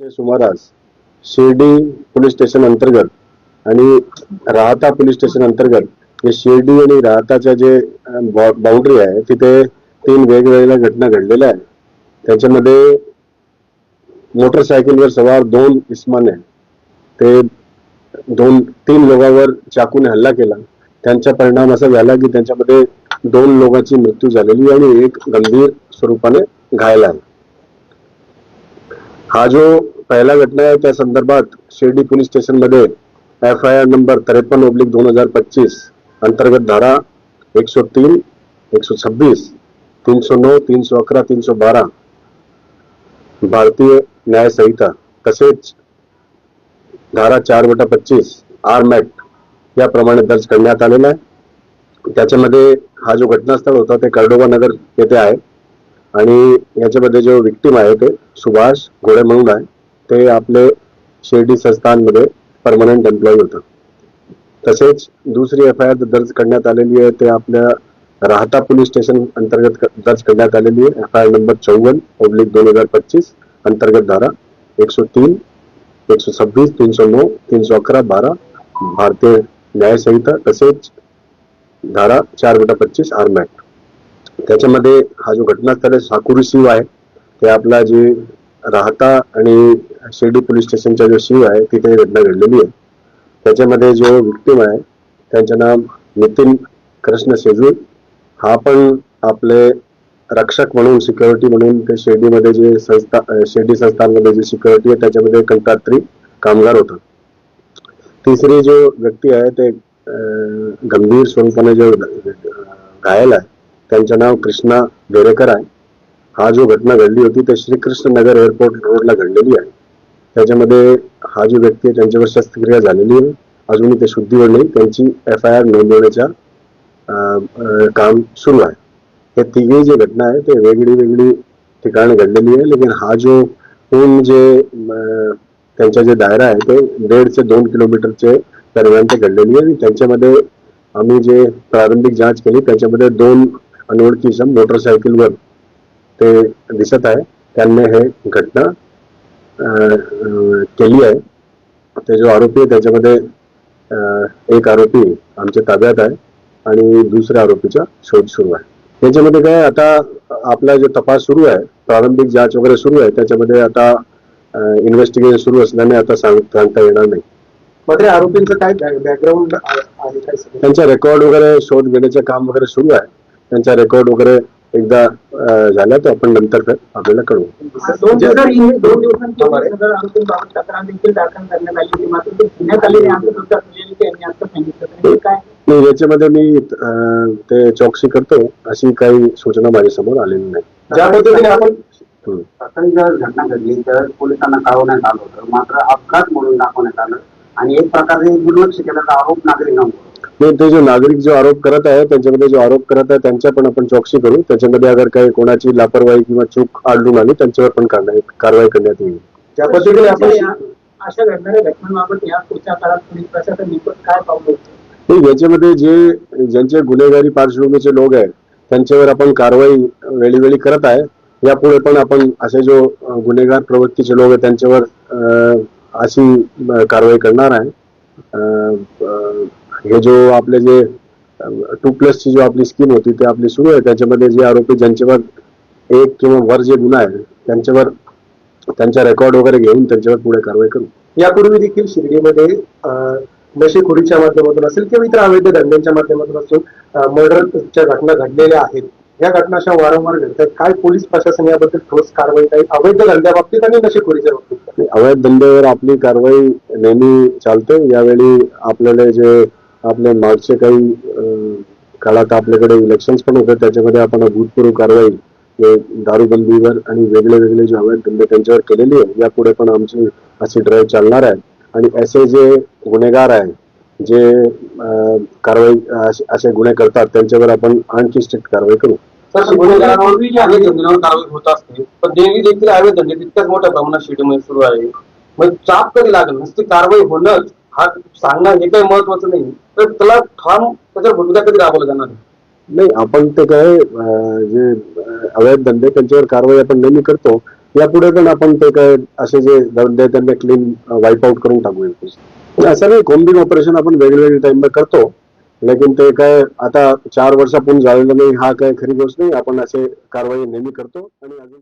च्या सुमारास Shirdi police station अंतर्गत आणि राहता पोलीस स्टेशन अंतर्गत हे शिर्डी आणि राहताच्या जे बाउंड्री आहे तिथे तीन वेगवेगळ्या घटना घडलेल्या आहेत. त्याच्यामध्ये मोटरसायकलवर सवार दोन इस्माने ते दोन तीन लोकांवर चाकूने हल्ला केला. त्यांचा परिणाम असा झाला की त्यांच्यामध्ये दोन लोकांची मृत्यू झालेली आणि एक गंभीर स्वरूपाने घायल आहे. हा जो पहिला घटना आहे त्या संदर्भात शिर्डी पोलीस स्टेशनमध्ये एफ आय आर नंबर त्रेपन्न ओब्लिक दोन हजार पच्चीस अंतर्गत धारा एकशे तीन एकशे छब्बीस तीनशे नऊ तीनशे अकरा तीनशे बारा भारतीय न्याय संहिता तसेच धारा चार बटा पच्चीस आर्म ऍक्ट याप्रमाणे दर्ज करण्यात आलेला आहे. त्याच्यामध्ये हा जो घटनास्थळ होता ते कर्डोबा नगर येथे आहे. आणि याच्यामध्ये जो विक्टीम आहे ते सुभाष घोडे म्हणून आहे. ते आपले शिर्डी संस्थानमध्ये परमनंट एम्प्लॉई होतं. तसेच दुसरी एफ आय आर दर्ज करण्यात आलेली आहे ते आपल्या राहता पोलीस स्टेशन अंतर्गत दर्ज करण्यात आलेली आहे. एफ आय आर नंबर चौवन्न ओब्लिक दोन हजार पच्चीस अंतर्गत धारा एकशे तीन एकशे सव्वीस तीनशे नऊ तीनशे अकरा बारा भारतीय न्याय संहिता तसेच धारा चार बटा पच्चीस आर्म ऍक्ट त्याच्यामध्ये हा जो घटनास्थळ आहे साकुरी शिव आहे. ते आपला जे राहता आणि शिर्डी पोलीस स्टेशनचा जो शिव आहे तिथे घटना घडलेली आहे. त्याच्यामध्ये जो विक्टीम आहे त्यांचं नाव नितीन कृष्ण शेजूळ. हा पण आपले रक्षक म्हणून सिक्युरिटी म्हणून ते शिर्डीमध्ये जे संस्था शिर्डी संस्थांमध्ये जे सिक्युरिटी आहे त्याच्यामध्ये कंत्रात्री कामगार होता. तिसरी जो व्यक्ती आहे ते गंभीर स्वरूपाने जो घायल आहे त्यांचं नाव कृष्णा बेरेकर आहे. हा जो घटना घडली होती ते श्रीकृष्ण नगर एअरपोर्ट रोडला घडलेली आहे. त्याच्यामध्ये हा जो व्यक्ती आहे त्यांच्यावर शस्त्रक्रिया झालेली आहे. अजूनही ते शुद्धीवर नाही. त्यांची एफ आय आर नोंदवण्याच्या काम सुरू आहे. हे तिघी जे घटना आहे ते वेगळी वेगळी ठिकाणी घडलेली आहे. लेकिन हा जो पूर्ण जे त्यांचा जे दायरा आहे ते दीड ते दोन किलोमीटरचे दरम्यान ते घडलेली आहे. आणि त्यांच्यामध्ये आम्ही जे प्रारंभिक जांच केली त्याच्यामध्ये दोन अनोळखी सम मोटरसायकलवर ते दिसत आहे. त्यांनी हे घटना केली आहे. ते जो आरोपी आहे त्याच्यामध्ये एक आरोपी आमच्या ताब्यात आहे आणि दुसऱ्या आरोपीचा शोध सुरू आहे. त्याच्यामध्ये काय आता आपला जो तपास सुरू आहे प्रारंभिक जांच वगैरे सुरू आहे त्याच्यामध्ये आता इन्व्हेस्टिगेशन सुरू असल्याने आता सांग- सांगता येणार नाही. मात्र आरोपींचं काय बॅकग्राऊंड? त्यांचा रेकॉर्ड वगैरे शोध घेण्याचे काम वगैरे सुरू आहे. त्यांचा रेकॉर्ड वगैरे एकदा झाला तर आपण नंतर आपल्याला हे काय? नाही याच्यामध्ये मी ते चौकशी करतो अशी काही सूचना माझ्यासमोर आलेली नाही. ज्या पद्धतीने आपण जर घटना घडली तर पोलिसांना कळवण्यात आलं होतं. मात्र अपघात म्हणून दाखवण्यात आलं. आणि एक प्रकारे दुर्लक्ष केल्याचा आरोप नागरिकांवर. नाही ते जो नागरिक जो आरोप करत आहे त्यांच्यामध्ये जो आरोप करत आहे त्यांच्या पण आपण चौकशी करू. त्याच्यामध्ये अगर काही कोणाची लापरवाही किंवा चूक आढळून आली त्यांच्यावर पण कारवाई कारवाई करण्यात येईल. ज्या पद्धतीने आपण अशा घडणाऱ्या घटनांबाबत या पुढच्या काळात पोलीस प्रशासन नेमकं काय पावलं याच्यामध्ये जे ज्यांचे गुन्हेगारी पार्श्वभूमीचे लोक आहेत त्यांच्यावर आपण कारवाई वेळोवेळी करत आहे. यापुढे पण आपण असे जो गुन्हेगार प्रवृत्तीचे लोक आहेत त्यांच्यावर अं, अशी कारवाई करणार आहे. हे जो आपले जे टू प्लस ची जो आपली स्कीम होती ती आपली सुरू आहे. त्याच्यामध्ये जे आरोपी ज्यांच्यावर एक किंवा वर जे गुन्हा आहे त्यांच्यावर त्यांचा रेकॉर्ड वगैरे घेऊन त्यांच्यावर पुढे कारवाई करू. यापूर्वी देखील शिर्डीमध्ये नशेखोरीच्या माध्यमातून असेल किंवा इतर अवैध धंद्यांच्या माध्यमातून असून मर्डरच्या घटना घडलेल्या आहेत. या घटना अशा वारंवार घडतात काय पोलीस प्रशासन याबद्दल ठोस कारवाई काही अवैध धंद्याबाबतीत आणि नशेखोरीच्या बाबतीत? अवैध धंद्यावर आपली कारवाई नेहमी चालते. यावेळी आपल्याला जे आपले मागचे काही काळात आपल्याकडे इलेक्शन्स पण होते त्याच्यामध्ये आपण अभूतपूर्व कारवाई दारूबंदीवर आणि वेगळे वेगळे जे हवे धंदे त्यांच्यावर केलेली आहे यापुढे पण आमची अशी ड्राईव्ह चालणार आहे. आणि असे जे गुन्हेगार आहे जे कारवाई असे- गुन्हे करतात त्यांच्यावर आपण आणखी स्ट्रिक्ट कारवाई करू. गुन्हेगारांवरही जे अवैध धंद्यांवर कारवाई होत असते पण देवी देखील अवैध धंदे तितक्याच मोठ्या प्रमाणात शेतीमध्ये सुरू आहे. मग चाप कधी लागेल? नुसती कारवाई होणंच हा सांगणं हे काही महत्वाचं नाही. तर त्याला ठाम त्याच्यावर भूमिका कधी राबवलं जाणार? नाही आपण ते काय जे अवैध धंदे त्यांच्यावर कारवाई आपण नेहमी करतो यापुढे पण आपण ते काय असे जे धंदे त्यांना क्लीन वाईप आउट करून टाकू असं नाही कोम्बिंग ऑपरेशन आपण वेगवेगळ्या टाइमला करतो लेकिन ते काय आता चार वर्षापूर्वी झालेलं नाही हा काय खरी गोष्ट नाही आपण असे कारवाई नेहमी करतो आणि अजून